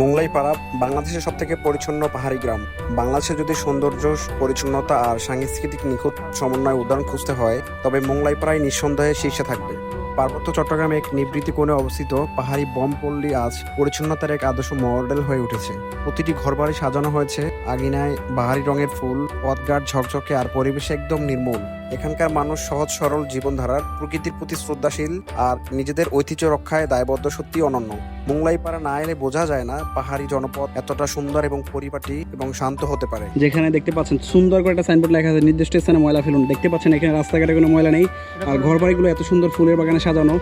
মোংলাইপাড়া বাংলাদেশের সবথেকে পরিচ্ছন্ন পাহাড়ি গ্রাম। বাংলাদেশে যদি সৌন্দর্য, পরিচ্ছন্নতা আর সাংস্কৃতিক নিখুঁত সমন্বয় উদাহরণ খুঁজতে হয়, তবে মোংলাইপাড়াই নিঃসন্দেহে শীর্ষে থাকবে। পার্বত্য চট্টগ্রামে এক নিবৃত্তি কোণে অবস্থিত পাহাড়ি বমপল্লী আজ পরিচ্ছন্নতার এক আদর্শ মডেল হয়ে উঠেছে। প্রতিটি ঘরবাড়ি সাজানো হয়েছে, আগিনায় বাহারি রঙের ফুল পথঘাট ঝকঝকে আর পরিবেশ একদম নির্মূল। এখানকার মানুষ সহজ সরল জীবনধারার প্রকৃতির প্রতি শ্রদ্ধাশীল আর নিজেদের ঐতিহ্য রক্ষায় দায়বদ্ধ সত্যি অনন্য। মোংলাইপাড়া না এলে বোঝা যায় না পাহাড়ি জনপদ এতটা সুন্দর এবং পরিপাটি এবং শান্ত হতে পারে। যেখানে দেখতে পাচ্ছেন সুন্দর করে একটা সাইনবোর্ড লেখা আছে নির্দিষ্ট স্থানে ময়লা ফেলুন। দেখতে পাচ্ছেন এখানে রাস্তাঘাটে কোনো ময়লা নেই। আর ঘর বাড়িগুলো এত সুন্দর ফুলের বাগানে সাজানো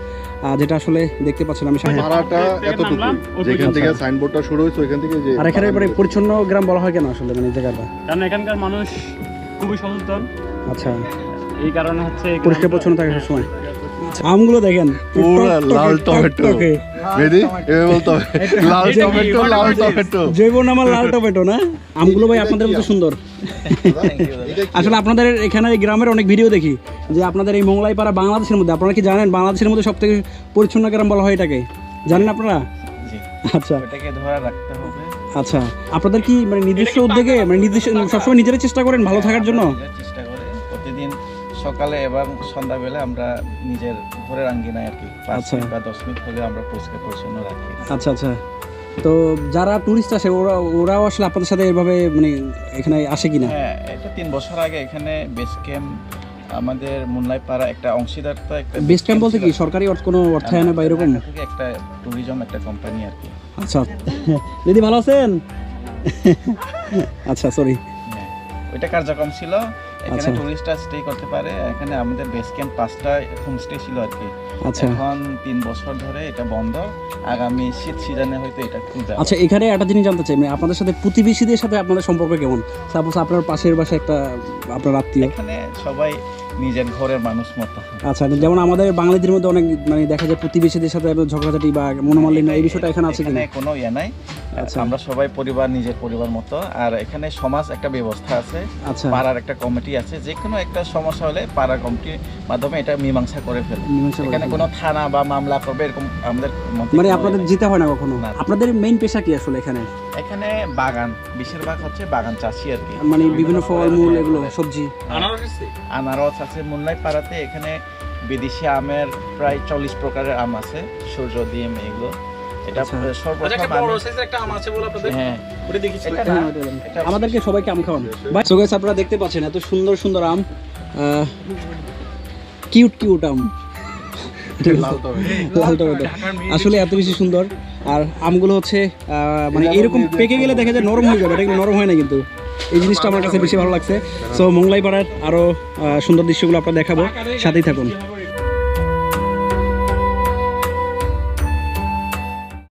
যেটা আসলে দেখতে পাচ্ছেন আমি সামনে। পাড়াটা এতটুকু যেখান থেকে। সাইনবোর্ডটা শুরু হয়েছে ওইখান থেকে যে আর এখানে এবারে পরিচ্ছন্ন গ্রাম বলা হয় কেন আসলে মানে জায়গাটা? কারণ এখানকার মানুষ খুবই সচেতন। আচ্ছা। এই কারণে হচ্ছে পরিষ্কার পরিচ্ছন্ন থাকে সবসময়। আমগুলো দেখেন পুরো লাল টমেটো। বেদি এভাবে বলতে হবে। লাল টমেটো লাল টমেটো। জৈব নামা লাল টমেটো না? আমগুলো ভাই আপনাদের মতো সুন্দর। আসলে আপনাদের এখানে এই গ্রামের অনেক ভিডিও দেখি যে আপনাদের এই মোংলাইপাড়া বাংলাদেশের মধ্যে আপনারা কি জানেন বাংলাদেশের মধ্যে সব থেকে পরিচ্ছন্ন গ্রাম বলা হয় এটাকে? জানেন আপনারা? আচ্ছা। এটাকে ধরে রাখতে হবে। আচ্ছা। আপনাদের কি মানে নিজস্ব উদ্যোগে মানে নিজস্ব সবসময় নিজেরাই চেষ্টা করেন ভালো থাকার জন্য? চেষ্টা করে। প্রতিদিন সকালে এবং সন্ধ্যাবেলা আমরা নিজের ঘরের আঙ্গিনায় আর কি পাঁচ আচ্ছা। মিনিট বা দশ মিনিট হলে আমরা পরিষ্কার পরিচ্ছন্ন রাখি। আচ্ছা আচ্ছা। তো যারা টুরিস্ট আসে ওরা ওরাও আসলে আপনাদের সাথে এভাবে মানে এখানে আসে কিনা? হ্যাঁ এটা তিন বছর আগে এখানে বেস ক্যাম্প আমাদের মুনলাই পাড়া একটা অংশীদার তো একটা বেস ক্যাম্প বলতে কি? সরকারি অর্থ কোনো অর্থায়নে বা এরকম? একটা ট্যুরিজম একটা কোম্পানি আর কি। আচ্ছা। দিদি ভালো আছেন? আচ্ছা সরি হ্যাঁ, ওইটা কার্যক্রম ছিল। এখানে আচ্ছা। টুরিস্টরা স্টে করতে পারে। এখানে আমাদের বেস ক্যাম্প পাঁচটা হোমস্টে ছিল আর কি। আচ্ছা। এখন তিন বছর ধরে এটা বন্ধ। আগামী শীত সিজনে হয়তো এটা খুলবে আচ্ছা এখানে একটা জিনিস জানতে চাই। মানে আপনাদের সাথে প্রতিবেশীদের সাথে আপনাদের সম্পর্ক কেমন? সাপোজ আপনার পাশের বাসায় একটা আপনার আত্মীয়। এখানে সবাই নিজের ঘরের মানুষ মতো। আচ্ছা যেমন আমাদের বাঙালিদের মধ্যে অনেক মানে দেখা যায় প্রতিবেশীদের সাথে ঝগড়াঝাটি বা মনোমালিন্য এই বিষয়টা এখানে আছে কিনা? কোনো ইয়ে নাই। আচ্ছা। আমরা সবাই পরিবার নিজের পরিবার মতো। আর এখানে সমাজ একটা ব্যবস্থা আছে। আচ্ছা। পাড়ার একটা কমিটি আছে। যে কোনো একটা সমস্যা হলে পাড়া কমিটির মাধ্যমে এটা মীমাংসা করে ফেলে এখানে কোনো থানা বা মামলা করবে এরকম আমাদের মানে আপনাদের। যেতে হয় না কখনো? আপনাদের মেইন পেশা কি আসলে এখানে? এখানে বাগান। বেশিরভাগ হচ্ছে বাগান চাষি আর কি। মানে বিভিন্ন ফলমূল এগুলো সবজি? আনারস আছে মুন্নাই পাড়াতে। এখানে বিদেশি আমের প্রায় চল্লিশ প্রকারের আম আছে। সূর্য ডিম এগুলো। এটা আচ্ছা। আমি- হ্যাঁ হ্যাঁ, ওটা। আমাদেরকে সবাইকে আম খাওয়ান। সো গাইস আপনারা দেখতে পাচ্ছেন এত সুন্দর সুন্দর আম। কিউট কিউট আম। লাল টমেটো আসলে এত বেশি সুন্দর। আর আমগুলো হচ্ছে আহ, মানে এরকম পেকে গেলে দেখা যায় নরম হয়ে যাবে। এটা কিন্তু নরম হয় না কিন্তু। এই জিনিসটা আমার কাছে বেশি ভালো লাগছে। সো মোংলাই পাড়ার আরও সুন্দর দৃশ্যগুলো আপনারা দেখাবো। সাথেই থাকুন।